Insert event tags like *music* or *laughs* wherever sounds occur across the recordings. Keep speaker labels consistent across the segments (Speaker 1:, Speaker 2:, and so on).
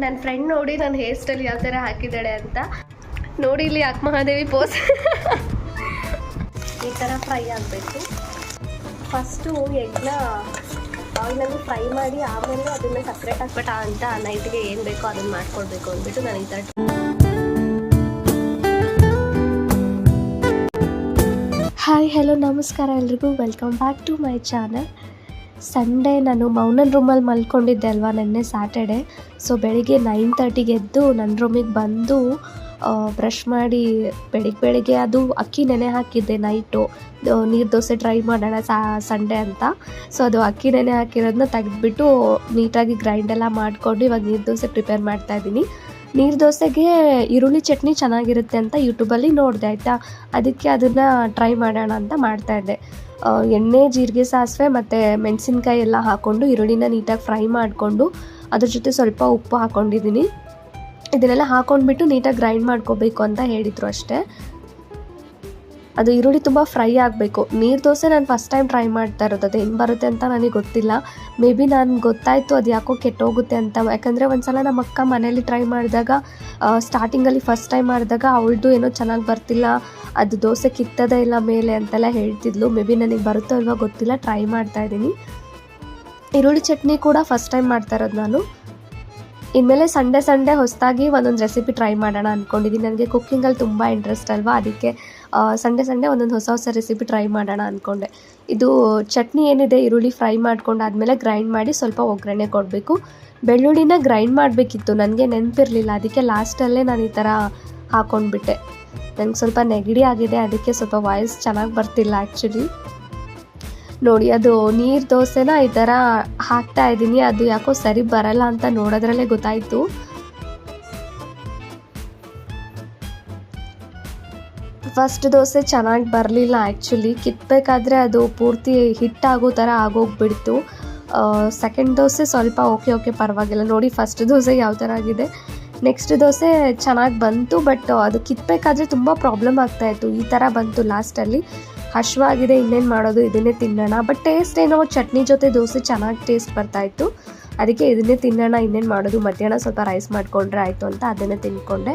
Speaker 1: ನನ್ನ ಫ್ರೆಂಡ್ ನೋಡಿ ನನ್ನ ಹೇರ್ ಸ್ಟೈಲ್ ಯಾವ ಥರ ಹಾಕಿದ್ದಾಳೆ ಅಂತ. ನೋಡಿ ಇಲ್ಲಿ ಯಾಕೆ ಮಹಾದೇವಿ ಪೋಸ್ ಈ ಥರ ಫ್ರೈ ಆಗಬೇಕು. ಫಸ್ಟು ಎಗ್ನ ಆಯಿಲಲ್ಲಿ ಫ್ರೈ ಮಾಡಿ ಆಮೇಲೆ ಅದನ್ನು ಸಪ್ರೇಟ್ ಹಾಕ್ಬಿಟ್ಟ ಅಂತ ನೈಟ್ಗೆ ಏನು ಬೇಕೋ ಅದನ್ನು ಮಾಡ್ಕೊಡ್ಬೇಕು ಅಂದ್ಬಿಟ್ಟು ನಾನು ಈ ಥರ ಹಾಯ್ ಹಲೋ ನಮಸ್ಕಾರ ಎಲ್ರಿಗೂ. Welcome back to my channel Sunday ನಾನು ಮೌನನ್ ರೂಮಲ್ಲಿ ಮಲ್ಕೊಂಡಿದ್ದೆ ಅಲ್ವಾ ನೆನ್ನೆ ಸ್ಯಾಟರ್ಡೆ ಸೊ ಬೆಳಿಗ್ಗೆ ನೈನ್ ತರ್ಟಿಗೆ ಎದ್ದು ನನ್ನ ರೂಮಿಗೆ ಬಂದು ಬ್ರಷ್ ಮಾಡಿ ಬೆಳಿಗ್ಗೆ ಬೆಳಿಗ್ಗೆ ಅದು ಅಕ್ಕಿ ನೆನೆ ಹಾಕಿದ್ದೆ ನೈಟು ನೀರು ದೋಸೆ ಟ್ರೈ ಮಾಡೋಣ ಸಾ ಸಂಡೇ ಅಂತ. ಸೊ ಅದು ಅಕ್ಕಿ ನೆನೆ ಹಾಕಿರೋದನ್ನ ತೆಗೆದ್ಬಿಟ್ಟು, ನೀಟಾಗಿ ಗ್ರೈಂಡೆಲ್ಲ ಮಾಡಿಕೊಂಡು ಇವಾಗ ನೀರು ದೋಸೆ ಪ್ರಿಪೇರ್ ಮಾಡ್ತಾ ಇದ್ದೀನಿ. ನೀರು ದೋಸೆಗೆ ಈರುಳ್ಳಿ ಚಟ್ನಿ ಚೆನ್ನಾಗಿರುತ್ತೆ ಅಂತ ಯೂಟ್ಯೂಬಲ್ಲಿ ನೋಡಿದೆ, ಆಯಿತಾ? ಅದಕ್ಕೆ ಅದನ್ನು ಟ್ರೈ ಮಾಡೋಣ ಅಂತ ಮಾಡ್ತಾಯಿದ್ದೆ ಎಣ್ಣೆ, ಜೀರಿಗೆ, ಸಾಸಿವೆ ಮತ್ತು ಮೆಣಸಿನ್ಕಾಯಿ ಎಲ್ಲ ಹಾಕ್ಕೊಂಡು ಈರುಳ್ಳಿನ ನೀಟಾಗಿ ಫ್ರೈ ಮಾಡಿಕೊಂಡು ಅದ್ರ ಜೊತೆ ಸ್ವಲ್ಪ ಉಪ್ಪು ಹಾಕ್ಕೊಂಡಿದ್ದೀನಿ ಇದನ್ನೆಲ್ಲ ಹಾಕ್ಕೊಂಡ್ಬಿಟ್ಟು ನೀಟಾಗಿ ಗ್ರೈಂಡ್ ಮಾಡ್ಕೋಬೇಕು ಅಂತ ಹೇಳಿದರು ಅಷ್ಟೇ. ಅದು ಈರುಳ್ಳಿ ತುಂಬ ಫ್ರೈ ಆಗಬೇಕು. ನೀರು ದೋಸೆ ನಾನು ಫಸ್ಟ್ ಟೈಮ್ ಟ್ರೈ ಮಾಡ್ತಾ ಇರೋದು. ಅದು ಹೆಂಗೆ ಬರುತ್ತೆ ಅಂತ ನನಗೆ ಗೊತ್ತಿಲ್ಲ. ಮೇ ಬಿ ನಾನು ಗೊತ್ತಾಯಿತು ಅದು ಯಾಕೋ ಕೆಟ್ಟೋಗುತ್ತೆ ಅಂತ. ಯಾಕಂದರೆ ಒಂದ್ಸಲ ನಮ್ಮ ಅಕ್ಕ ಮನೇಲಿ ಟ್ರೈ ಮಾಡಿದಾಗ ಸ್ಟಾರ್ಟಿಂಗಲ್ಲಿ ಫಸ್ಟ್ ಟೈಮ್ ಮಾಡಿದಾಗ ಅವಳದು ಏನೋ ಚೆನ್ನಾಗಿ ಬರ್ತಿಲ್ಲ. ಅದು ದೋಸೆ ಕಿತ್ತದೇ ಇಲ್ಲ ಮೇಲೆ ಅಂತೆಲ್ಲ ಹೇಳ್ತಿದ್ಲು. ಮೇ ಬಿ ನನಗೆ ಬರುತ್ತೋ ಇಲ್ವೋ ಗೊತ್ತಿಲ್ಲ. ಟ್ರೈ ಮಾಡ್ತಾ ಇದ್ದೀನಿ. ಈರುಳ್ಳಿ ಚಟ್ನಿ ಕೂಡ ಫಸ್ಟ್ ಟೈಮ್ ಮಾಡ್ತಾ ಇರೋದು ನಾನು. ಇನ್ಮೇಲೆ ಸಂಡೇ ಸಂಡೇ ಹೊಸದಾಗಿ ಒಂದೊಂದು ರೆಸಿಪಿ ಟ್ರೈ ಮಾಡೋಣ ಅಂದ್ಕೊಂಡಿದ್ದೀನಿ ನನಗೆ ಕುಕ್ಕಿಂಗಲ್ಲಿ ತುಂಬ ಇಂಟ್ರೆಸ್ಟ್ ಅಲ್ವಾ? ಅದಕ್ಕೆ ಸಂಡೇ ಸಂಡೇ ಒಂದೊಂದು ಹೊಸ ಹೊಸ ರೆಸಿಪಿ ಟ್ರೈ ಮಾಡೋಣ ಅಂದ್ಕೊಂಡೆ ಇದು ಚಟ್ನಿ ಏನಿದೆ? ಈರುಳ್ಳಿ ಫ್ರೈ ಮಾಡ್ಕೊಂಡಾದ್ಮೇಲೆ ಗ್ರೈಂಡ್ ಮಾಡಿ ಸ್ವಲ್ಪ ಒಗ್ಗರಣೆ ಕೊಡಬೇಕು. ಬೆಳ್ಳುಳ್ಳಿನ ಗ್ರೈಂಡ್ ಮಾಡಬೇಕಿತ್ತು. ನನಗೆ ನೆನಪಿರಲಿಲ್ಲ. ಅದಕ್ಕೆ ಲಾಸ್ಟಲ್ಲೇ ನಾನು ಈ ಥರ ಹಾಕ್ಕೊಂಡ್ಬಿಟ್ಟೆ ನನಗೆ ಸ್ವಲ್ಪ ನೆಗಡಿ ಆಗಿದೆ. ಅದಕ್ಕೆ ಸ್ವಲ್ಪ ವಾಯ್ಸ್ ಚೆನ್ನಾಗಿ ಬರ್ತಿಲ್ಲ ಆ್ಯಕ್ಚುಲಿ ನೋಡಿ, ಅದು ನೀರು ದೋಸೆನ ಈ ಥರ ಹಾಕ್ತಾ ಇದ್ದೀನಿ. ಅದು ಯಾಕೋ ಸರಿ ಬರಲ್ಲ ಅಂತ ನೋಡೋದ್ರಲ್ಲೇ ಗೊತ್ತಾಯಿತು. ಫಸ್ಟ್ ದೋಸೆ ಚೆನ್ನಾಗಿ ಬರಲಿಲ್ಲ ಆ್ಯಕ್ಚುಲಿ ಕಿತ್ಬೇಕಾದ್ರೆ ಅದು ಪೂರ್ತಿ ಹಿಟ್ಟಾಗೋ ಥರ ಆಗೋಗ್ಬಿಡ್ತು. ಸೆಕೆಂಡ್ ದೋಸೆ ಸ್ವಲ್ಪ ಓಕೆ ಓಕೆ ಪರವಾಗಿಲ್ಲ. ನೋಡಿ ಫಸ್ಟ್ ದೋಸೆ ಯಾವ ಥರ ಆಗಿದೆ. ನೆಕ್ಸ್ಟ್ ದೋಸೆ ಚೆನ್ನಾಗಿ ಬಂತು ಬಟ್ ಅದು ಕಿತ್ಬೇಕಾದ್ರೆ ತುಂಬ ಪ್ರಾಬ್ಲಮ್ ಆಗ್ತಾಯಿತ್ತು ಈ ಥರ ಬಂತು ಲಾಸ್ಟಲ್ಲಿ ಹಶ್ವಾಗಿದೆ, ಇನ್ನೇನು ಮಾಡೋದು? ಇದನ್ನೇ ತಿನ್ನೋಣ. ಬಟ್ ಟೇಸ್ಟ್ ಏನೋ? ಚಟ್ನಿ ಜೊತೆ ದೋಸೆ ಚೆನ್ನಾಗಿ ಟೇಸ್ಟ್ ಬರ್ತಾಯಿತ್ತು ಅದಕ್ಕೆ ಇದನ್ನೇ ತಿನ್ನೋಣ, ಇನ್ನೇನು ಮಾಡೋದು? ಮಧ್ಯಾಹ್ನ ಸ್ವಲ್ಪ ರೈಸ್ ಮಾಡಿಕೊಂಡ್ರೆ ಆಯಿತು ಅಂತ ಅದನ್ನೇ ತಿನ್ಕೊಂಡೆ.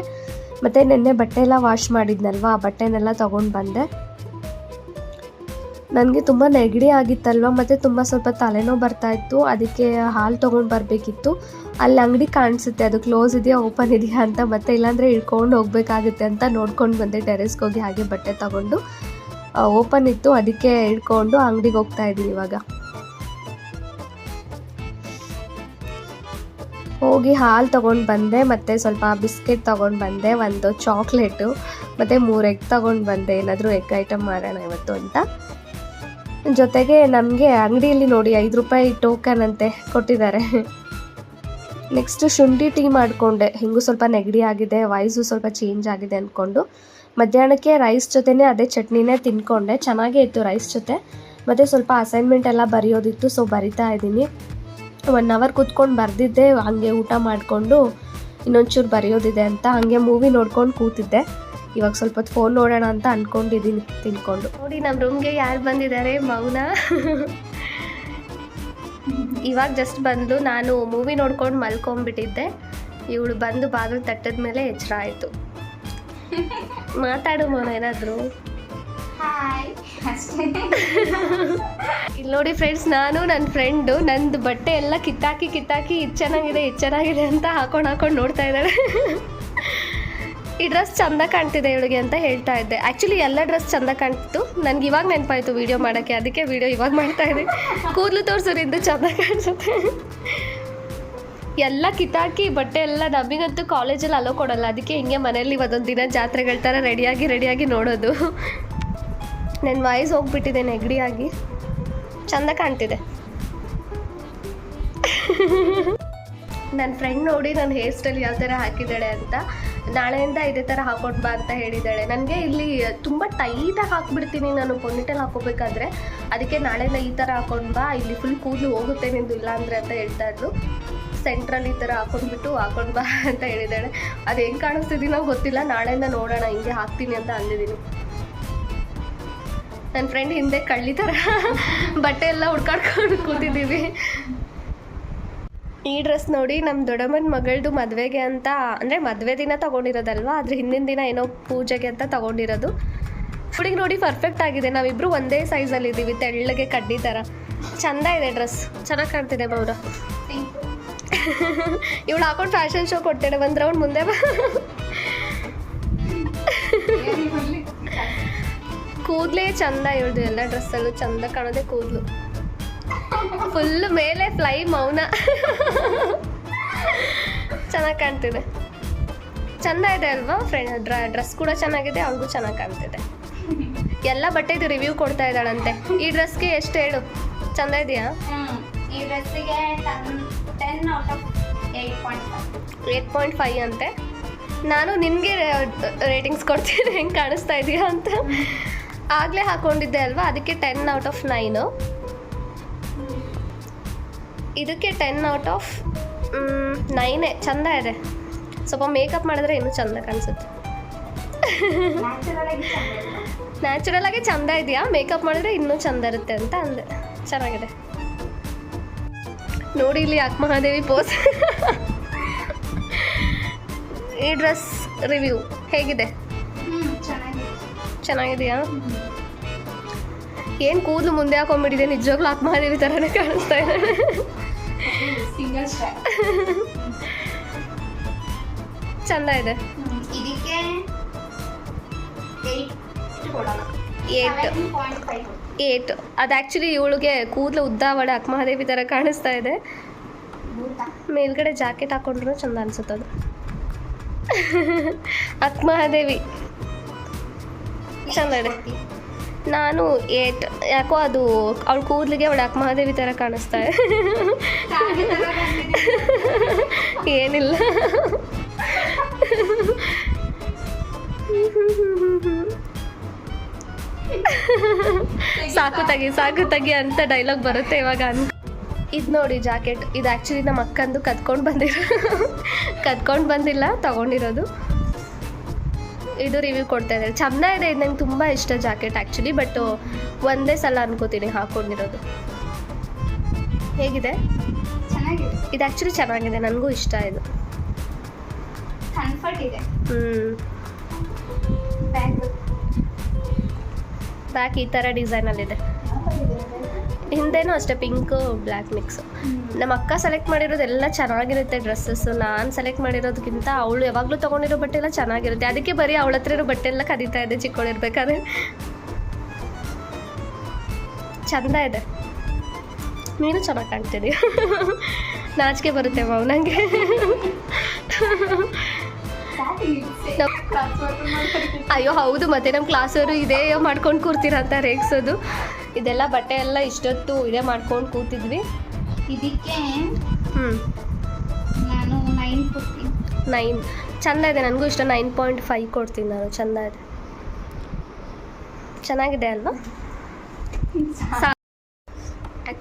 Speaker 1: ಮತ್ತು ನೆನ್ನೆ ಬಟ್ಟೆ ಎಲ್ಲ ವಾಶ್ ಮಾಡಿದ್ನಲ್ವಾ? ಆ ಬಟ್ಟೆನೆಲ್ಲ ತೊಗೊಂಡು ಬಂದೆ. ನನಗೆ ತುಂಬ ನೆಗಡಿ ಆಗಿತ್ತಲ್ವ? ಮತ್ತು ತುಂಬ ಸ್ವಲ್ಪ ತಲೆನೋವು ಬರ್ತಾಯಿತ್ತು ಅದಕ್ಕೆ ಹಾಲು ತೊಗೊಂಡು ಬರಬೇಕಿತ್ತು. ಅಲ್ಲಿ ಅಂಗಡಿ ಕಾಣಿಸುತ್ತೆ. ಅದು ಕ್ಲೋಸ್ ಇದೆಯಾ ಓಪನ್ ಇದೆಯಾ ಅಂತ ಮತ್ತೆ ಇಲ್ಲಾಂದರೆ ಇಳ್ಕೊಂಡು ಹೋಗಬೇಕಾಗುತ್ತೆ ಅಂತ ನೋಡ್ಕೊಂಡು ಬಂದೆ ಟೆರೆಸ್ಗೆ ಹೋಗಿ ಹಾಗೆ ಬಟ್ಟೆ ತಗೊಂಡು. ಓಪನ್ ಇತ್ತು. ಅದಕ್ಕೆ ಹಿಡ್ಕೊಂಡು ಅಂಗಡಿಗೆ ಹೋಗ್ತಾ ಇದ್ದೀನಿ ಇವಾಗ. ಹೋಗಿ ಹಾಲು ತೊಗೊಂಡು ಬಂದೆ, ಮತ್ತು ಸ್ವಲ್ಪ ಬಿಸ್ಕೆಟ್ ತೊಗೊಂಡು ಬಂದೆ, ಒಂದು ಚಾಕ್ಲೇಟು, ಮತ್ತು ಮೂರು ಎಗ್ ತೊಗೊಂಡು ಬಂದೆ. ಏನಾದರೂ ಎಗ್ ಐಟಮ್ ಮಾಡೋಣ ಇವತ್ತು ಅಂತ. ಜೊತೆಗೆ ನಮಗೆ ಅಂಗಡಿಯಲ್ಲಿ ನೋಡಿ ಐದು ರೂಪಾಯಿ ಟೋಕನ್ ಅಂತೆ ಕೊಟ್ಟಿದ್ದಾರೆ. ನೆಕ್ಸ್ಟ್ ಶುಂಠಿ ಟೀ ಮಾಡಿಕೊಂಡೆ. ಹಿಂಗೂ ಸ್ವಲ್ಪ ನೆಗಡಿ ಆಗಿದೆ ವಾಯ್ಸು ಸ್ವಲ್ಪ ಚೇಂಜ್ ಆಗಿದೆ ಅಂದ್ಕೊಂಡು ಮಧ್ಯಾಹ್ನಕ್ಕೆ ರೈಸ್ ಜೊತೆನೇ ಅದೇ ಚಟ್ನಿನೇ ತಿನ್ಕೊಂಡೆ. ಚೆನ್ನಾಗೇ ಇತ್ತು ರೈಸ್ ಜೊತೆ. ಮತ್ತು ಸ್ವಲ್ಪ ಅಸೈನ್ಮೆಂಟ್ ಎಲ್ಲ ಬರೆಯೋದಿತ್ತು ಸೊ ಬರಿತಾ ಇದ್ದೀನಿ. ಒನ್ ಅವರ್ ಕೂತ್ಕೊಂಡು ಬರೆದಿದ್ದೆ, ಹಾಗೆ ಊಟ ಮಾಡಿಕೊಂಡು ಇನ್ನೊಂಚೂರು ಬರೆಯೋದಿದೆ ಅಂತ. ಹಾಗೆ ಮೂವಿ ನೋಡ್ಕೊಂಡು ಕೂತಿದ್ದೆ. ಇವಾಗ ಸ್ವಲ್ಪ ಫೋನ್ ನೋಡೋಣ ಅಂತ ಅಂದ್ಕೊಂಡಿದ್ದೀನಿ ತಿನ್ಕೊಂಡು. ನೋಡಿ ನಮ್ಮ ರೂಮ್ಗೆ ಯಾರು ಬಂದಿದ್ದಾರೆ? ಮೌನ? ಇವಾಗ ಜಸ್ಟ್ ಬಂದು ನಾನು ಮೂವಿ ನೋಡ್ಕೊಂಡು ಮಲ್ಕೊಂಡ್ಬಿಟ್ಟಿದ್ದೆ. ಇವಳು ಬಂದು ಬಾಗಿಲು ತಟ್ಟದ ಮೇಲೆ ಎಚ್ಚರ ಆಯಿತು. ಮಾತಾಡು ಮೌನ ಏನಾದರೂ? ಇಲ್ಲಿ ನೋಡಿ ಫ್ರೆಂಡ್ಸ್ ನಾನು ನನ್ನ ಫ್ರೆಂಡು ನಂದು ಬಟ್ಟೆ ಎಲ್ಲ ಕಿತ್ತಾಕಿ ಕಿತ್ತಾಕಿ ಇದು ಚೆನ್ನಾಗಿದೆ ಇದು ಚೆನ್ನಾಗಿದೆ ಅಂತ ಹಾಕೊಂಡು ಹಾಕೊಂಡು ನೋಡ್ತಾ ಇದ್ದಾಳೆ ಈ ಡ್ರೆಸ್ ಚಂದ ಕಾಣ್ತಿದೆ ಇವಳಿಗೆ ಅಂತ ಹೇಳ್ತಾ ಇದ್ದೆ. ಆ್ಯಕ್ಚುಲಿ ಎಲ್ಲ ಡ್ರೆಸ್ ಚಂದ ಕಾಣ್ತಿತ್ತು. ನನಗೆ ಇವಾಗ ನೆನಪಾಯ್ತು ವೀಡಿಯೋ ಮಾಡೋಕ್ಕೆ ಅದಕ್ಕೆ ವೀಡಿಯೋ ಇವಾಗ ಮಾಡ್ತಾ ಇದ್ದೀನಿ ಕೂದಲು ತೋರಿಸೋರಿಂದ ಚಂದ ಕಾಣಿಸುತ್ತೆ. ಎಲ್ಲ ಕಿತ್ತಾಕಿ ಬಟ್ಟೆ ಎಲ್ಲ ನಮಗಂತೂ ಕಾಲೇಜಲ್ಲಿ ಅಲೋ ಕೊಡಲ್ಲ. ಅದಕ್ಕೆ ಹಿಂಗೆ ಮನೇಲಿ ಒಂದೊಂದು ದಿನ ಜಾತ್ರೆಗಳ ಥರ ರೆಡಿಯಾಗಿ ರೆಡಿಯಾಗಿ ನೋಡೋದು. ನನ್ನ ವಾಯ್ಸ್ ಹೋಗ್ಬಿಟ್ಟಿದೆ ನೆಗಡಿಯಾಗಿ. ಚಂದ ಕಾಣ್ತಿದೆ. ನನ್ನ ಫ್ರೆಂಡ್ ನೋಡಿ ನನ್ನ ಹೇರ್ ಸ್ಟೈಲ್ ಯಾವ ಥರ ಹಾಕಿದ್ದಾಳೆ ಅಂತ, ನಾಳೆಯಿಂದ ಇದೇ ಥರ ಹಾಕೊಂಡು ಬಾ ಅಂತ ಹೇಳಿದ್ದಾಳೆ. ನನಗೆ ಇಲ್ಲಿ ತುಂಬ ಟೈಟಾಗಿ ಹಾಕ್ಬಿಡ್ತೀನಿ ನಾನು ಪೊನಿಟಲ್ಲಿ ಹಾಕೋಬೇಕಾದ್ರೆ ಅದಕ್ಕೆ ನಾಳೆಯಿಂದ ಈ ಥರ ಹಾಕೊಂಡು ಬಾ, ಇಲ್ಲಿ ಫುಲ್ ಕೂದಲು ಹೋಗುತ್ತೆ ನಿಂದು ಇಲ್ಲ ಅಂದರೆ ಅಂತ ಹೇಳ್ತಾ ಸೆಂಟ್ರಲ್ ಈ ಥರ ಹಾಕೊಂಡ್ಬಿಟ್ಟು ಹಾಕೊಂಡು ಬಾ ಅಂತ ಹೇಳಿದ್ದಾಳೆ. ಅದು ಹೆಂಗೆ ಕಾಣಿಸ್ತಿದ್ದೀನೋ ಗೊತ್ತಿಲ್ಲ. ನಾಳೆಯಿಂದ ನೋಡೋಣ, ಹಿಂಗೆ ಹಾಕ್ತೀನಿ ಅಂತ ಅಂದಿದ್ದೀನಿ. ನನ್ನ ಫ್ರೆಂಡ್ ಹಿಂದೆ ಕಳ್ಳಿ ಥರ ಬಟ್ಟೆ ಎಲ್ಲ ಹುಡ್ಕಾಡ್ಕೊಂಡು ಕೂತಿದ್ದೀವಿ. ಈ ಡ್ರೆಸ್ ನೋಡಿ ನಮ್ಮ ದೊಡ್ಡಮ್ಮನ ಮಗಳದು ಮದುವೆಗೆ ಅಂತ, ಅಂದರೆ ಮದುವೆ ದಿನ ತೊಗೊಂಡಿರೋದಲ್ವಾ? ಆದರೆ ಹಿಂದಿನ ದಿನ ಏನೋ ಪೂಜೆಗೆ ಅಂತ ತೊಗೊಂಡಿರೋದು. ಹುಡುಗಿ ನೋಡಿ ಪರ್ಫೆಕ್ಟ್ ಆಗಿದೆ. ನಾವಿಬ್ಬರು ಒಂದೇ ಸೈಜಲ್ಲಿ ಇದ್ದೀವಿ ತೆಳ್ಳಗೆ ಕಡ್ಡಿ ಥರ ಚಂದ ಇದೆ ಡ್ರೆಸ್ ಚೆನ್ನಾಗಿ ಕಾಣ್ತಿದೆ ಮೌರ ಇವಳು ಹಾಕೊಂಡು ಫ್ಯಾಷನ್ ಶೋ ಕೊಡ್ತಾಳೆ ಬಂದ್ರೆ ರೌಂಡ್ ಮುಂದೆ ಬಾ. ಕೂದಲೇ ಚಂದ ಇವಳು ಎಲ್ಲ ಡ್ರೆಸ್ಸಲ್ಲೂ ಚಂದ ಕಾಣೋದೇ ಕೂದಲು. ಫುಲ್ ಮೇಲೆ ಫ್ಲೈ ಮೌನ. ಚೆನ್ನಾಗಿ ಕಾಣ್ತಿದೆ. ಚಂದ ಇದೆ ಅಲ್ವಾ ಫ್ರೆಂಡ್ ಡ್ರೆಸ್ ಕೂಡ ಚೆನ್ನಾಗಿದೆ, ಅವ್ಳಿಗೂ ಚೆನ್ನಾಗಿ ಕಾಣ್ತಿದೆ. ಎಲ್ಲ ಬಟ್ಟೆದು ರಿವ್ಯೂ ಕೊಡ್ತಾ ಇದ್ದಾಳಂತೆ. ಈ ಡ್ರೆಸ್ಗೆ ಎಷ್ಟು ಹೇಳು? ಚಂದ ಇದೆಯಾ?
Speaker 2: ಈ ten out of eight point five
Speaker 1: eight point five ಅಂತೆ. ನಾನು ನಿನಗೆ ರೇಟಿಂಗ್ಸ್ ಕೊಡ್ತೀನಿ. ಹೆಂಗೆ ಕಾಣಿಸ್ತಾ ಇದೆಯಾ ಅಂತ. ಆಗಲೇ ಹಾಕೊಂಡಿದ್ದೆ ಅಲ್ವಾ? ಅದಕ್ಕೆ ಟೆನ್ ಔಟ್ ಆಫ್ ನೈನು ಇದಕ್ಕೆ ಟೆನ್ ಔಟ್ ಆಫ್ ನೈನೇ ಚಂದ ಇದೆ. ಸ್ವಲ್ಪ ಮೇಕಪ್ ಮಾಡಿದ್ರೆ ಇನ್ನೂ ಚಂದ ಕಾಣಿಸುತ್ತೆ.
Speaker 2: ನ್ಯಾಚುರಲ್ ಆಗಿ
Speaker 1: ನ್ಯಾಚುರಲ್ ಆಗಿ ಚಂದ ಇದೆಯಾ? ಮೇಕಪ್ ಮಾಡಿದ್ರೆ ಇನ್ನೂ ಚಂದ ಇರುತ್ತೆ ಅಂತ ಅಂದೆ. ಚೆನ್ನಾಗಿದೆ. ನೋಡಿ ಇಲ್ಲಿ ಯಾಕೆ ಮಹಾದೇವಿ ಪೋಸ್ ಈ ಡ್ರೆಸ್ ರಿವ್ಯೂ ಹೇಗಿದೆ? ಚೆನ್ನಾಗಿದೆಯಾ? ಏನು ಕೂದಲು ಮುಂದೆ ಹಾಕೊಂಡ್ಬಿಟ್ಟಿದೆ ನಿಜವಾಗ್ಲೂ ಆತ್ಮಹಾದೇವಿ ಥರನೇ ಕಾಣಿಸ್ತಾ ಇದೆ. ಚಂದ ಇದೆ. ಏಟ್ ಏಟ್ ಅದು ಆ್ಯಕ್ಚುಲಿ ಇವಳಿಗೆ ಕೂದಲು ಉದ್ದ ಒಳ ಅಕ್ಮಹಾದೇವಿ ಥರ ಕಾಣಿಸ್ತಾ ಇದೆ. ಮೇಲ್ಗಡೆ ಜಾಕೆಟ್ ಹಾಕೊಂಡ್ರು ಚಂದ ಅನ್ಸುತ್ತೆ ಅದು. *laughs* ಅಕ್ಕ ಚೆಂದ ಚಂದ ಇದೆ. ನಾನು ಏಟ್ ಯಾಕೋ ಅದು ಅವಳು ಕೂದಲಿಗೆ ಅವಳು ಅಕ್ಮಹಾದೇವಿ ಥರ ಕಾಣಿಸ್ತಾ ಇದೆ. *laughs* ಏನಿಲ್ಲ. *laughs* *laughs* ಸಾಕು ತಗಿ ಸಾಕು ತಗಿ ಅಂತ ಡೈಲಾಗ್ ಬರುತ್ತೆ ಇವಾಗ ಅನ್ ಇದು ನೋಡಿ ಜಾಕೆಟ್. ಇದು ಆ್ಯಕ್ಚುಲಿ ನಮ್ಮ ಅಕ್ಕಂದು ಕದ್ಕೊಂಡು ಬಂದಿರೋ *laughs* ಕದ್ಕೊಂಡು ಬಂದಿಲ್ಲ ತಗೊಂಡಿರೋದು. ಇದು ರಿವ್ಯೂ ಕೊಡ್ತಾ ಇದ್ದಾರೆ. ಚಂದ ಇದೆ ಇದು ನಂಗೆ ತುಂಬ ಇಷ್ಟ ಜಾಕೆಟ್ ಆ್ಯಕ್ಚುಲಿ ಬಟ್ ಒಂದೇ ಸಲ ಅನ್ಕೋತೀನಿ ಹಾಕೊಂಡಿರೋದು. ಹೇಗಿದೆ?
Speaker 2: ಚೆನ್ನಾಗಿದೆ.
Speaker 1: ಇದು ಆ್ಯಕ್ಚುಲಿ ಚೆನ್ನಾಗಿದೆ ನನಗೂ ಇಷ್ಟ ಇದು.
Speaker 2: ಕಂಫರ್ಟ್ ಇದೆ.
Speaker 1: ಹ್ಞೂ ಬ್ಯಾಕ್ ಈ ಥರ ಡಿಸೈನಲ್ಲಿದೆ. ಹಿಂದೆನೂ ಅಷ್ಟೇ ಪಿಂಕು, ಬ್ಲ್ಯಾಕ್ ಮಿಕ್ಸು. ನಮ್ಮ ಅಕ್ಕ ಸೆಲೆಕ್ಟ್ ಮಾಡಿರೋದೆಲ್ಲ ಚೆನ್ನಾಗಿರುತ್ತೆ ಡ್ರೆಸ್ಸಸ್ಸು ನಾನು ಸೆಲೆಕ್ಟ್ ಮಾಡಿರೋದಕ್ಕಿಂತ ಅವಳು ಯಾವಾಗಲೂ ತೊಗೊಂಡಿರೋ ಬಟ್ಟೆ ಎಲ್ಲ ಚೆನ್ನಾಗಿರುತ್ತೆ. ಅದಕ್ಕೆ ಬರೀ ಅವಳ ಹತ್ರ ಇರೋ ಬಟ್ಟೆ ಎಲ್ಲ ಕದೀತಾ ಇದೆ ಚಿಕ್ಕವಳಿರ್ಬೇಕಾದ್ರೆ ಚಂದ ಇದೆ. ನೀನು ಚೆನ್ನಾಗಿ ಕಾಣ್ತಿದೀಯ? ನಾಚಿಕೆ ಬರುತ್ತೆ ಮಾವು ನನಗೆ ಅಯ್ಯೋ ಹೌದು ಮತ್ತೆ ನಮ್ಮ ಕ್ಲಾಸವರು ಇದೇ ಮಾಡ್ಕೊಂಡು ಕೂರ್ತೀರ ಅಂತ ರೇಗ್ಸೋದು. ಇದೆಲ್ಲ ಬಟ್ಟೆ ಎಲ್ಲ ಇಷ್ಟೊತ್ತು ಇದೇ ಮಾಡ್ಕೊಂಡು ಕೂತಿದ್ವಿ.
Speaker 2: ಇದಕ್ಕೆ
Speaker 1: ಹ್ಞೂ
Speaker 2: ನಾನು ನೈನ್ ಕೊಡ್ತೀನಿ.
Speaker 1: ನೈನ್ ಚಂದ ಇದೆ ನನಗೂ ಇಷ್ಟ. ನೈನ್ ಪಾಯಿಂಟ್ ಫೈವ್ ಕೊಡ್ತೀನಿ ನಾನು ಚಂದ ಇದೆ. ಚೆನ್ನಾಗಿದೆ ಅಲ್ವಾ?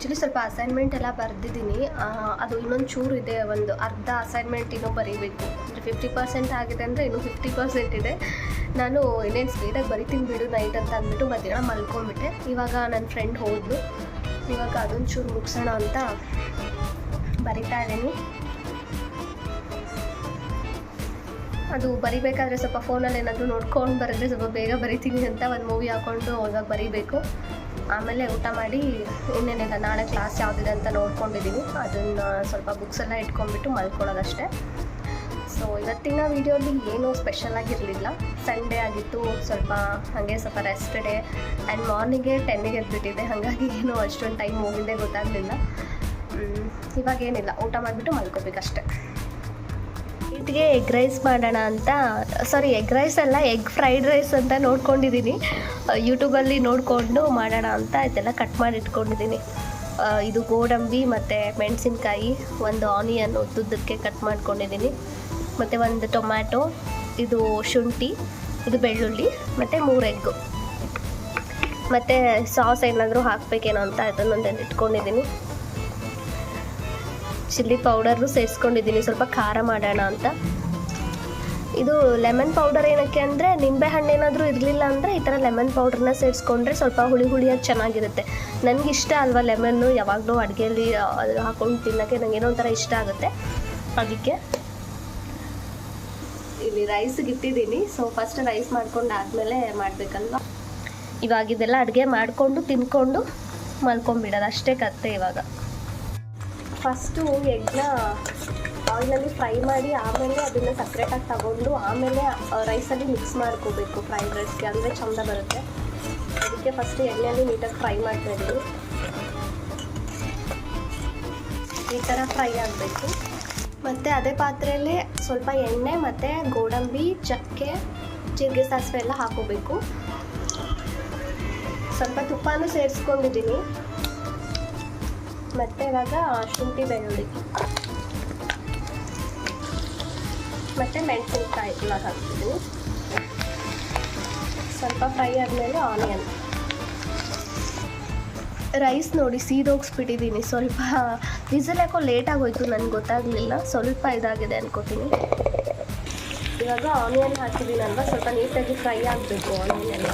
Speaker 1: ಆ್ಯಕ್ಚುಲಿ ಸ್ವಲ್ಪ ಅಸೈನ್ಮೆಂಟ್ ಎಲ್ಲ ಬರೆದಿದ್ದೀನಿ. ಅದು ಇನ್ನೊಂದು ಚೂರು ಇದೆ, ಒಂದು ಅರ್ಧ ಅಸೈನ್ಮೆಂಟ್ ಇನ್ನೂ ಬರೀಬೇಕು. ಅಂದರೆ ಫಿಫ್ಟಿ ಪರ್ಸೆಂಟ್ ಆಗಿದೆ ಅಂದರೆ ಇನ್ನೂ ಫಿಫ್ಟಿ ಪರ್ಸೆಂಟ್ ಇದೆ. ನಾನು ಇನ್ನೇನು ಸ್ಪೀಡಾಗಿ ಬರಿತೀನಿ ಬಿಡು ನೈಟ್ ಅಂತ ಅಂದ್ಬಿಟ್ಟು ಮಧ್ಯಾಹ್ನ ಮಲ್ಕೊಂಡ್ಬಿಟ್ಟೆ. ಇವಾಗ ನನ್ನ ಫ್ರೆಂಡ್ ಹೋದ್ಲು. ಇವಾಗ ಅದೊಂದು ಚೂರು ಮುಗಿಸೋಣ ಅಂತ ಬರಿತಾ ಇದ್ದೀನಿ. ಅದು ಬರಿಬೇಕಾದ್ರೆ ಸ್ವಲ್ಪ ಫೋನಲ್ಲಿ ಏನಾದರೂ ನೋಡ್ಕೊಂಡು ಬರೆದ್ರೆ ಸ್ವಲ್ಪ ಬೇಗ ಬರಿತೀನಿ ಅಂತ ಒಂದು ಮೂವಿ ಹಾಕ್ಕೊಂಡು ಅವಾಗ ಬರಿಬೇಕು. ಆಮೇಲೆ ಊಟ ಮಾಡಿ ಇನ್ನೇನಿಲ್ಲ ನಾಳೆ ಕ್ಲಾಸ್ ಯಾವುದಿದೆ ಅಂತ ನೋಡ್ಕೊಂಡಿದ್ದೀನಿ ಅದನ್ನು ಸ್ವಲ್ಪ ಬುಕ್ಸ್ ಎಲ್ಲ ಇಟ್ಕೊಂಡ್ಬಿಟ್ಟು ಮಲ್ಕೊಳ್ಳೋದಷ್ಟೇ. ಸೊ ಇವತ್ತಿನ ವೀಡಿಯೋಲಿ ಏನೂ ಸ್ಪೆಷಲ್ ಆಗಿರಲಿಲ್ಲ. ಸಂಡೇ ಆಗಿತ್ತು, ಸ್ವಲ್ಪ ಹಾಗೆ ಸ್ವಲ್ಪ ರೆಸ್ಟ್ ಡೇ ಆ್ಯಂಡ್ ಮಾರ್ನಿಂಗೇ ಟೆನ್ನಿಗೆ ಎದ್ಬಿಟ್ಟಿದೆ ಹಾಗಾಗಿ ಏನೂ ಅಷ್ಟೊಂದು ಟೈಮ್ ಹೋಗಿದ್ದೆ ಗೊತ್ತಾಗಲಿಲ್ಲ. ಇವಾಗೇನಿಲ್ಲ. ಊಟ ಮಾಡಿಬಿಟ್ಟು ಮಲ್ಕೋಬೇಕಷ್ಟೆ. ನೈಟ್ಗೆ ಎಗ್ ರೈಸ್ ಮಾಡೋಣ ಅಂತ ಸಾರಿ ಎಗ್ ರೈಸ್ ಅಲ್ಲ ಎಗ್ ಫ್ರೈಡ್ ರೈಸ್ ಅಂತ ನೋಡ್ಕೊಂಡಿದ್ದೀನಿ ಯೂಟ್ಯೂಬಲ್ಲಿ ನೋಡಿಕೊಂಡು ಮಾಡೋಣ ಅಂತ ಇದೆಲ್ಲ ಕಟ್ ಮಾಡಿ ಇಟ್ಕೊಂಡಿದ್ದೀನಿ ಇದು ಗೋಡಂಬಿ ಮತ್ತು ಮೆಣಸಿನ್ಕಾಯಿ, ಒಂದು ಆನಿಯನ್ ಉದ್ದುದ್ದಕ್ಕೆ ಕಟ್ ಮಾಡ್ಕೊಂಡಿದ್ದೀನಿ ಮತ್ತು ಒಂದು ಟೊಮ್ಯಾಟೊ, ಇದು ಶುಂಠಿ, ಇದು ಬೆಳ್ಳುಳ್ಳಿ, ಮತ್ತು ಮೂರು ಎಗ್ಗು ಮತ್ತು ಸಾಸ್ ಏನಾದರೂ ಹಾಕಬೇಕೇನೋ ಅಂತ ಅದನ್ನೊಂದು ಇಟ್ಕೊಂಡಿದ್ದೀನಿ ಚಿಲ್ಲಿ ಪೌಡರ್ನು ಸೇರಿಸ್ಕೊಂಡಿದ್ದೀನಿ. ಸ್ವಲ್ಪ ಖಾರ ಮಾಡೋಣ ಅಂತ. ಇದು ಲೆಮನ್ ಪೌಡರ್ ಏನಕ್ಕೆ ಅಂದರೆ, ನಿಂಬೆ ಹಣ್ಣು ಏನಾದರೂ ಇರಲಿಲ್ಲ ಅಂದರೆ ಈ ಥರ ಲೆಮನ್ ಪೌಡ್ರನ್ನ ಸೇರಿಸ್ಕೊಂಡ್ರೆ ಸ್ವಲ್ಪ ಹುಳಿ ಹುಳಿಯಾಗಿ ಚೆನ್ನಾಗಿರುತ್ತೆ. ನನಗೆ ಇಷ್ಟ ಅಲ್ವಾ ಲೆಮನ್ನು? ಯಾವಾಗಲೂ ಅಡುಗೆಯಲ್ಲಿ ಹಾಕೊಂಡು ತಿನ್ನೋಕ್ಕೆ ಏನೋ ಒಂಥರ ಇಷ್ಟ ಆಗುತ್ತೆ. ಅದಕ್ಕೆ ಇಲ್ಲಿ ರೈಸ್ಗೆ ಇಟ್ಟಿದ್ದೀನಿ ಸೊ ಫಸ್ಟ್ ರೈಸ್ ಮಾಡ್ಕೊಂಡು ಆದಮೇಲೆ ಮಾಡಬೇಕಲ್ವಾ? ಇವಾಗ ಇದೆಲ್ಲ ಅಡುಗೆ ಮಾಡಿಕೊಂಡು, ತಿನ್ಕೊಂಡು ಮಲ್ಕೊಂಬಿಡೋದು. ಅಷ್ಟೇ ಕತ್ತೆ ಇವಾಗ. ಫಸ್ಟು ಎಗ್ನ ಆಯಿಲಲ್ಲಿ ಫ್ರೈ ಮಾಡಿ ಆಮೇಲೆ ಅದನ್ನು ಸಪ್ರೇಟಾಗಿ ತಗೊಂಡು ಆಮೇಲೆ ರೈಸಲ್ಲಿ ಮಿಕ್ಸ್ ಮಾಡ್ಕೋಬೇಕು ಫ್ರೈಡ್ ರೈಸ್ಗೆ ಅಂದರೆ ಚಂದ ಬರುತ್ತೆ. ಅದಕ್ಕೆ ಫಸ್ಟ್ ಎಣ್ಣೆಯಲ್ಲಿ ನೀಟಾಗಿ ಫ್ರೈ ಮಾಡ್ತಾ ಈ ಥರ ಫ್ರೈ ಆಗಬೇಕು. ಮತ್ತು ಅದೇ ಪಾತ್ರೆಯಲ್ಲಿ ಸ್ವಲ್ಪ ಎಣ್ಣೆ ಮತ್ತು ಗೋಡಂಬಿ, ಚಕ್ಕೆ, ಜೀರಿಗೆ ಸಾಸಿವೆ ಎಲ್ಲ ಹಾಕೋಬೇಕು ಸ್ವಲ್ಪ ತುಪ್ಪನೂ ಸೇರಿಸ್ಕೊಂಡಿದ್ದೀನಿ. ಮತ್ತು ಇವಾಗ ಶುಂಠಿ ಬೆಳ್ಳುಳ್ಳಿ. ಮತ್ತು ಮೆಣಸಿನ್ಕಾಯಿ ಇವಾಗ ಹಾಕ್ತಿದ್ದೀನಿ ಸ್ವಲ್ಪ ಫ್ರೈ ಆದಮೇಲೆ ಆನಿಯನ್. ರೈಸ್ ನೋಡಿ ಸೀದೋಗಿಸ್ಬಿಟ್ಟಿದ್ದೀನಿ ಸ್ವಲ್ಪ ವಿಸಲ್ ಯಾಕೋ ಲೇಟ್ ಆಗೋಯ್ತು ನನಗೆ ಗೊತ್ತಾಗಲಿಲ್ಲ. ಸ್ವಲ್ಪ ಇದಾಗಿದೆ ಅನ್ಕೋತೀನಿ. ಇವಾಗ ಆನಿಯನ್ ಹಾಕಿದ್ದೀನಲ್ವ ಸ್ವಲ್ಪ ನೀಟಾಗಿ ಫ್ರೈ ಆಗಬೇಕು ಆನಿಯನ್ ಎಲ್ಲ.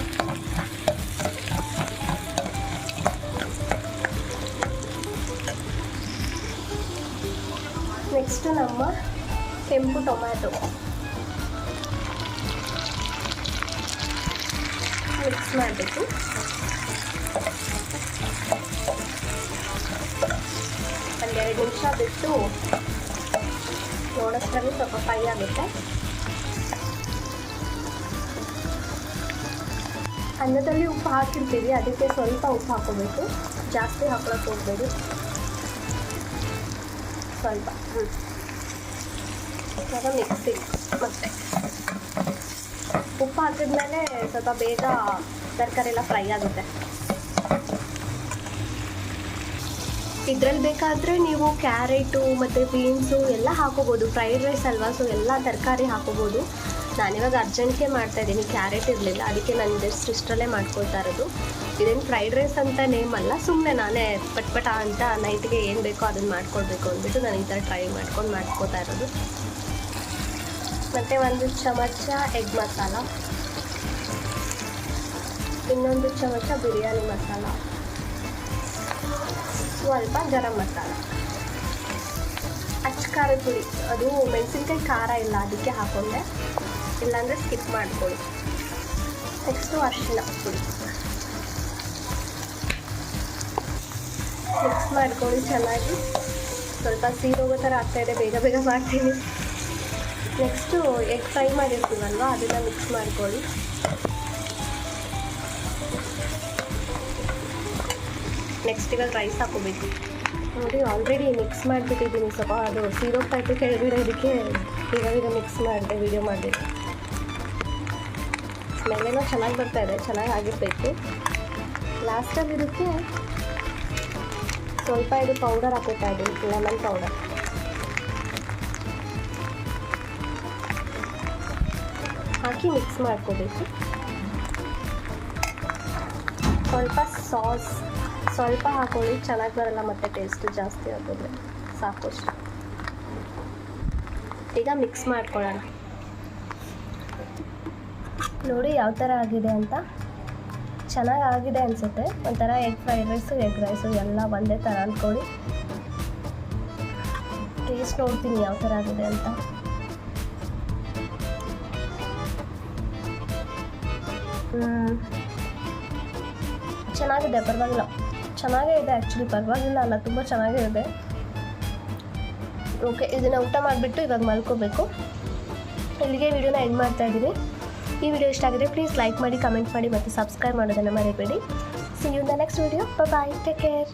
Speaker 1: ನೆಕ್ಸ್ಟ್ ನಮ್ಮ ಕೆಂಪು ಟೊಮ್ಯಾಟೊ. ಮಿಕ್ಸ್ ಮಾಡಬೇಕು ಒಂದೆರಡು ನಿಮಿಷ ಬಿಟ್ಟು ನೋಡೋಷ್ಟರಲ್ಲಿ ಸ್ವಲ್ಪ ಫ್ರೈ ಆಗುತ್ತೆ. ಅನ್ನದಲ್ಲಿ ಉಪ್ಪು ಹಾಕಿರ್ತೀವಿ, ಅದಕ್ಕೆ ಸ್ವಲ್ಪ ಉಪ್ಪು ಹಾಕೋಬೇಕು. ಜಾಸ್ತಿ ಹಾಕೋಕ್ಕೆ ಹೋಗ್ಬೇಡಿ. ಸ್ವಲ್ಪ. ಹ್ಞೂ ಇವಾಗ ಮಿಕ್ಸಿಂಗ್ ಮತ್ತೆ ಉಪ್ಪು ಹಾಕಿದ್ಮೇಲೆ ಸ್ವಲ್ಪ ಬೇಗ ತರಕಾರಿ ಎಲ್ಲ ಫ್ರೈ ಆಗುತ್ತೆ. ಇದ್ರಲ್ಲಿ ಬೇಕಾದರೆ ನೀವು ಕ್ಯಾರೆಟು ಮತ್ತು ಬೀನ್ಸು ಎಲ್ಲ ಹಾಕೋಬೋದು. ಫ್ರೈಡ್ ರೈಸ್ ಅಲ್ವಾ? ಸೊ ಎಲ್ಲ ತರಕಾರಿ ಹಾಕೋಬೋದು. ನಾನಿವಾಗ ಅರ್ಜೆಂಟ್ಗೆ ಮಾಡ್ತಾ ಇದ್ದೀನಿ, ಕ್ಯಾರೆಟ್ ಇರಲಿಲ್ಲ. ಅದಕ್ಕೆ ನಾನು ಜಸ್ಟ್ ಇಷ್ಟರಲ್ಲೇ ಮಾಡ್ಕೊಳ್ತಾ ಇರೋದು. ಇದೇನು ಫ್ರೈಡ್ ರೈಸ್ ಅಂತ ನೇಮ್ ಅಲ್ಲ ಸುಮ್ಮನೆ ನಾನೇ ಪಟ್ ಪಟ ಅಂತ ನೈಟ್ಗೆ ಏನು ಬೇಕೋ ಅದನ್ನು ಮಾಡ್ಕೊಳ್ಬೇಕು ಅಂದ್ಬಿಟ್ಟು ನಾನು ಈ ಥರ ಟ್ರೈ ಮಾಡ್ಕೊಂಡು ಮಾಡ್ಕೋತಾ ಇರೋದು. ಮತ್ತು ಒಂದು ಚಮಚ ಎಗ್ ಮಸಾಲ ಇನ್ನೊಂದು ಚಮಚ ಬಿರಿಯಾನಿ ಮಸಾಲ ಸ್ವಲ್ಪ ಗರಂ ಮಸಾಲ ಅಚ್ಚ ಖಾರದ ಪುಡಿ. ಅದು ಮೆಣಸಿನ್ಕಾಯಿ ಖಾರ ಇಲ್ಲ, ಅದಕ್ಕೆ ಹಾಕೊಂಡೆ. ಇಲ್ಲಾಂದರೆ ಸ್ಕಿಪ್ ಮಾಡ್ಕೊಳ್ಳಿ. ನೆಕ್ಸ್ಟು ಅರಿಶಿನ ಪುಡಿ. ಮಿಕ್ಸ್ ಮಾಡ್ಕೊಳ್ಳಿ ಚೆನ್ನಾಗಿ. ಸ್ವಲ್ಪ ಸೀರೋಗೋ ಥರ ಆಗ್ತಾಯಿದೆ ಬೇಗ ಬೇಗ ಮಾಡ್ತೀನಿ. ನೆಕ್ಸ್ಟು ಎಗ್ ಫ್ರೈ ಮಾಡಿರ್ತೀವಲ್ವ, ಅದನ್ನು ಮಿಕ್ಸ್ ಮಾಡ್ಕೊಳ್ಳಿ. ನೆಕ್ಸ್ಟ್ ಇವಾಗ ರೈಸ್ ಹಾಕೋಬೇಕು ನೋಡಿ ಆಲ್ರೆಡಿ ಮಿಕ್ಸ್ ಮಾಡಿಬಿಟ್ಟಿದ್ದೀನಿ ಸ್ವಲ್ಪ. ಅದು ಸೀರೋ ಪ್ಯಾಕೆಟ್ ಕೆಳಗಡೆ ಈಗ ಈಗ ಮಿಕ್ಸ್ ಮಾಡಿದೆ ವೀಡಿಯೋ ಮಾಡಿದೆ. ಸ್ಮೆಲ್ಲೇನೋ ಚೆನ್ನಾಗಿ ಬರ್ತಾ ಇದೆ, ಚೆನ್ನಾಗಿ ಆಗಿರಬೇಕು. ಲಾಸ್ಟಲ್ಲಿ ಇದಕ್ಕೆ ಸ್ವಲ್ಪ ಇದು ಪೌಡರ್ ಹಾಕೋತಾ ಇದ್ದೀನಿ ಲೆಮನ್ ಪೌಡರ್ ಹಾಕಿ ಮಿಕ್ಸ್ ಮಾಡ್ಕೋಬೇಕು. ಸ್ವಲ್ಪ ಸಾಸ್ ಸ್ವಲ್ಪ ಹಾಕೊಳ್ಳಿ, ಚೆನ್ನಾಗಿ ಬರಲ್ಲ ಮತ್ತು ಟೇಸ್ಟ್ ಜಾಸ್ತಿ ಆಗೋದ್ರೆ ಸಾಕು ಅಷ್ಟೆ. ಈಗ ಮಿಕ್ಸ್ ಮಾಡ್ಕೊಳ್ಳೋಣ. ನೋಡಿ ಯಾವ ಥರ ಆಗಿದೆ ಅಂತ. ಚೆನ್ನಾಗಿ ಆಗಿದೆ ಅನಿಸುತ್ತೆ. ಒಂಥರ egg fried rice egg rice ಎಲ್ಲ ಒಂದೇ ಥರ ಅಂದ್ಕೊಳ್ಳಿ. ಟೇಸ್ಟ್ ನೋಡ್ತೀನಿ ಯಾವ ಥರ ಆಗಿದೆ ಅಂತ. ಚೆನ್ನಾಗಿದೆ, ಪರವಾಗಿಲ್ಲ. ಚೆನ್ನಾಗೇ ಇದೆ ಆ್ಯಕ್ಚುಲಿ ಪರವಾಗಿಲ್ಲ ಅಲ್ಲ, ತುಂಬ ಚೆನ್ನಾಗೇ ಇದೆ ಓಕೆ ಇದನ್ನು ಊಟ ಮಾಡಿಬಿಟ್ಟು ಇವಾಗ ಮಲ್ಕೋಬೇಕು. ಇಲ್ಲಿಗೆ ವಿಡಿಯೋನ ಎಂಡ್ ಮಾಡ್ತಾ ಇದ್ದೀನಿ. ಈ ವಿಡಿಯೋ ಇಷ್ಟ ಆಗಿದ್ರೆ ಪ್ಲೀಸ್ ಲೈಕ್ ಮಾಡಿ ಕಮೆಂಟ್ ಮಾಡಿ ಮತ್ತು ಸಬ್ಸ್ಕ್ರೈಬ್ ಮಾಡೋದನ್ನು ಮರಿಬೇಡಿ. See you the next video bye take care